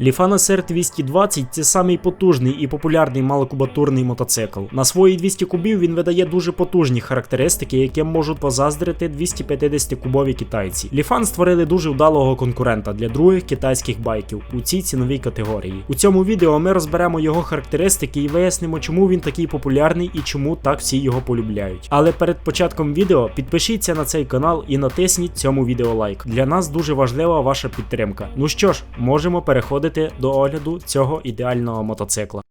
Lifan SR 220 це самий потужний і популярний малокубатурний мотоцикл. На свої 200 кубів він видає дуже потужні характеристики, яким можуть позаздрити 250-кубові китайці. Lifan створили дуже вдалого конкурента для других китайських байків у цій ціновій категорії. У цьому відео ми розберемо його характеристики і вияснимо, чому він такий популярний і чому так всі його полюбляють. Але перед початком відео підпишіться на цей канал і натисніть цьому відео лайк. Для нас дуже важлива ваша підтримка. Ну що ж, можемо переходити до огляду цього ідеального мотоцикла.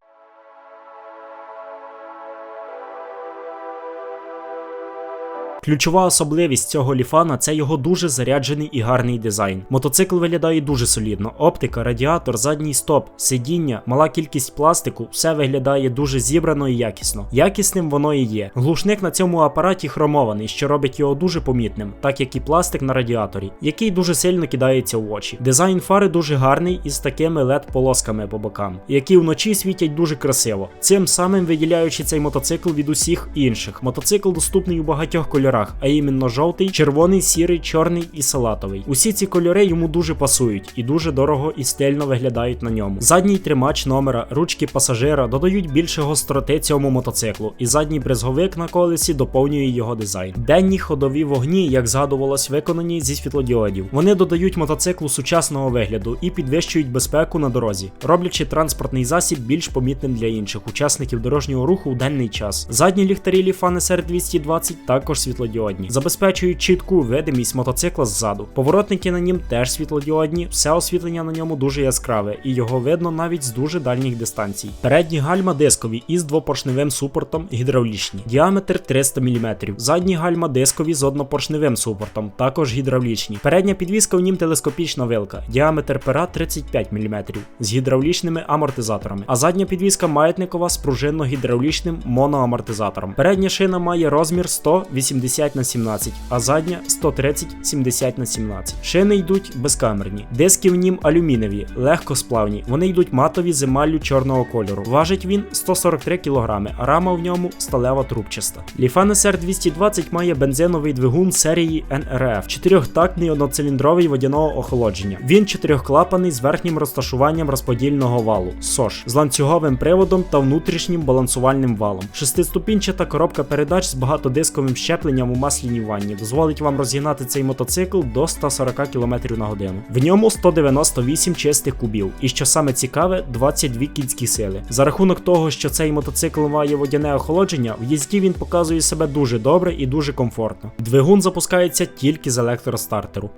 Ключова особливість цього ліфана це його дуже заряджений і гарний дизайн. Мотоцикл виглядає дуже солідно. Оптика, радіатор, задній стоп, сидіння, мала кількість пластику, все виглядає дуже зібрано і якісно. Якісним воно і є. Глушник на цьому апараті хромований, що робить його дуже помітним, так як і пластик на радіаторі, який дуже сильно кидається в очі. Дизайн фари дуже гарний із такими led полосками по бокам, які вночі світять дуже красиво. Цим самим виділяючи цей мотоцикл від усіх інших. Мотоцикл доступний у багатьох кольорах, а іменно жовтий, червоний, сірий, чорний і салатовий. Усі ці кольори йому дуже пасують і дуже дорого і стильно виглядають на ньому. Задній тримач номера, ручки пасажира додають більше гостроти цьому мотоциклу, і задній брезговик на колесі доповнює його дизайн. Денні ходові вогні, як згадувалось, виконані зі світлодіодів. Вони додають мотоциклу сучасного вигляду і підвищують безпеку на дорозі, роблячи транспортний засіб більш помітним для інших учасників дорожнього руху у денний час. Задні ліхтарі Lifan SR 220 також світлодіодні, забезпечують чітку видимість мотоцикла ззаду. Поворотники на нім теж світлодіодні, все освітлення на ньому дуже яскраве, і його видно навіть з дуже дальніх дистанцій. Передні гальма дискові із двопоршневим супортом гідравлічні, діаметр 300 мм. Задні гальма дискові з однопоршневим супортом, також гідравлічні. Передня підвіска в нім телескопічна вилка, діаметр пера 35 мм з гідравлічними амортизаторами, а задня підвіска маятникова з пружинно-гідравлічним моноамортизатором. Передня шина має розмір 180 на 17, а задня 130-70 на 17. Шини йдуть безкамерні. Диски в нім алюмінієві, легкосплавні. Вони йдуть матові з емаллю чорного кольору. Важить він 143 кг, а рама в ньому сталева трубчаста. Lifan SR 220 має бензиновий двигун серії NRF, чотирьохтактний одноциліндровий водяного охолодження. Він чотирьохклапаний з верхнім розташуванням розподільного валу SOS, з ланцюговим приводом та внутрішнім балансувальним валом. Шестиступінчата коробка передач з багатодисковим щепленням у масляній ванні дозволить вам розігнати цей мотоцикл до 140 км на годину. В ньому 198 чистих кубів, і що саме цікаве, 22 кінські сили. За рахунок того, що цей мотоцикл має водяне охолодження, в їзді він показує себе дуже добре і дуже комфортно. Двигун запускається тільки з електростартеру.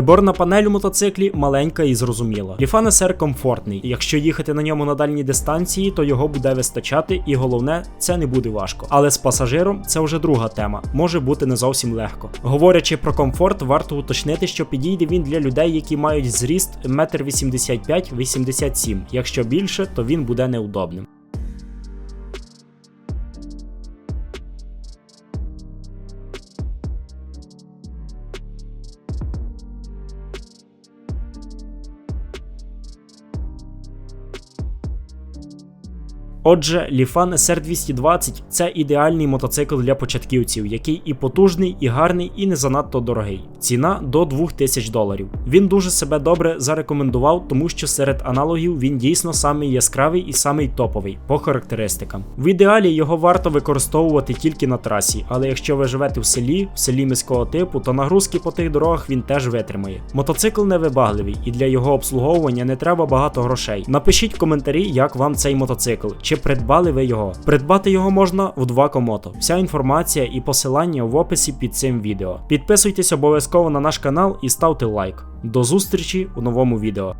Приборна панель у мотоциклі маленька і зрозуміла. Lifan SR комфортний. Якщо їхати на ньому на дальній дистанції, то його буде вистачати, і головне, це не буде важко. Але з пасажиром це вже друга тема, може бути не зовсім легко. Говорячи про комфорт, варто уточнити, що підійде він для людей, які мають зріст 1,85-87 м. Якщо більше, то він буде неудобним. Отже, Lifan SR 220 це ідеальний мотоцикл для початківців, який і потужний, і гарний, і не занадто дорогий. Ціна до 2000 доларів. Він дуже себе добре зарекомендував, тому що серед аналогів він дійсно самий яскравий і самий топовий по характеристикам. В ідеалі його варто використовувати тільки на трасі, але якщо ви живете в селі, в селі міського типу, то нагрузки по тих дорогах він теж витримає. Мотоцикл невибагливий, і для його обслуговування не треба багато грошей. Напишіть в коментарі, як вам цей мотоцикл. Чи придбали ви його? Придбати його можна в два комото. Вся інформація і посилання в описі під цим відео. Підписуйтесь обов'язково на наш канал і ставте лайк. До зустрічі у новому відео.